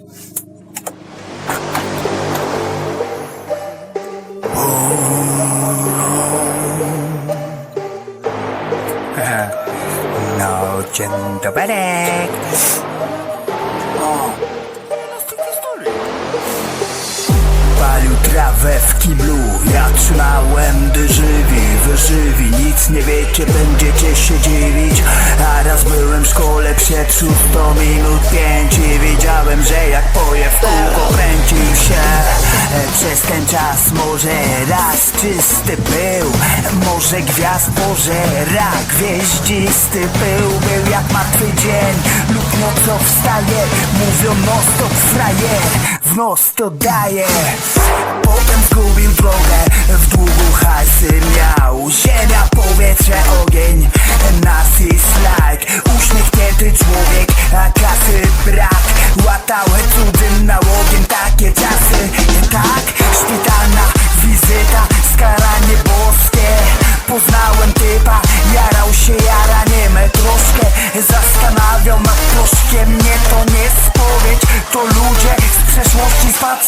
No, dzień dobry. Palił trawę w kiblu Ja trzymałem dyżywi, wyżywi Nic nie wiecie, będziecie się dziwić. A raz byłem w szkole przed szóstą minut pięć Wiedziałem, że jak poje w kółko kręcił się. E, Przez ten czas może raz czysty był. Może gwiazd pożera Gwieździsty pył był jak martwy dzień. Lub nocą wstaje Mówią no stop frajer W nos to daje. Potem zgubił drogę W długu hajsy miał. Ziemia,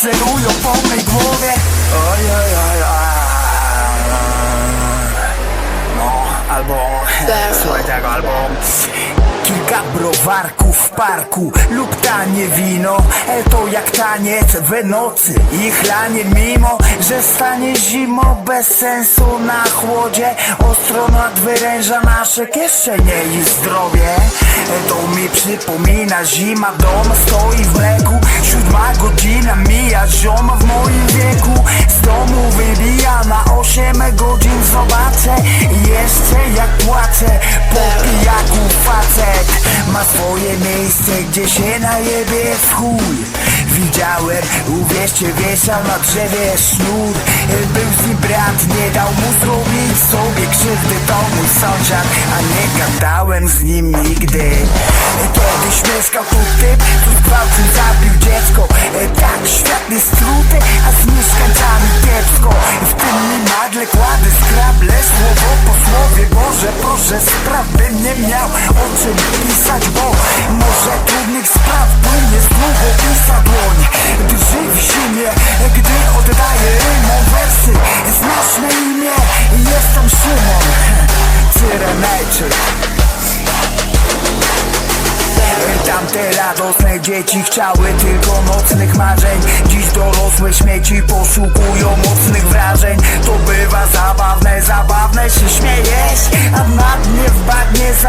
spacerują po mej głowie Oj, oj, oj, oj. No, albo Słuchaj tego, albo Kilka browarków w parku lub tanie wino. E to jak taniec we nocy i chlanie Mimo, że stanie zimą bez sensu na chłodzie. Ostro nadwyręża nasze kieszenie i zdrowie. E To mi przypomina zima, dom stoi w mleku. Siódma godzina mija, zioma w moim wieku. Z domu wybija na osiem godzin miejsce, gdzie się najebie w chuj. Widziałem, uwierzcie, wieszał na drzewie sznur. Był z nim brat, nie dał mu zrobić sobie krzywdy. To mój sąsiad, a nie gadałem z nim nigdy. Kiedyś mieszkał tu typ, tu gwałtem zabił dziecko. Tak, świetny struty, a z mieszkańcami kiepsko. W tym mi nagle kładę skrable Słowo po słowie, Boże proszę spraw Bym nie miał o czym pisać, bo Może trudnych spraw płynie z długo pisa dłoń. Drży w zimie, gdy oddaję rymą wersy Znasz na imię, jestem Szymon. Cyrenejczyk Tamte radosne dzieci chciały tylko nocnych marzeń. Dziś dorosłe śmieci poszukują mocnych wrażeń. To bywa zabawne, zabawne się śmiejesz A na dnie w bagnie jest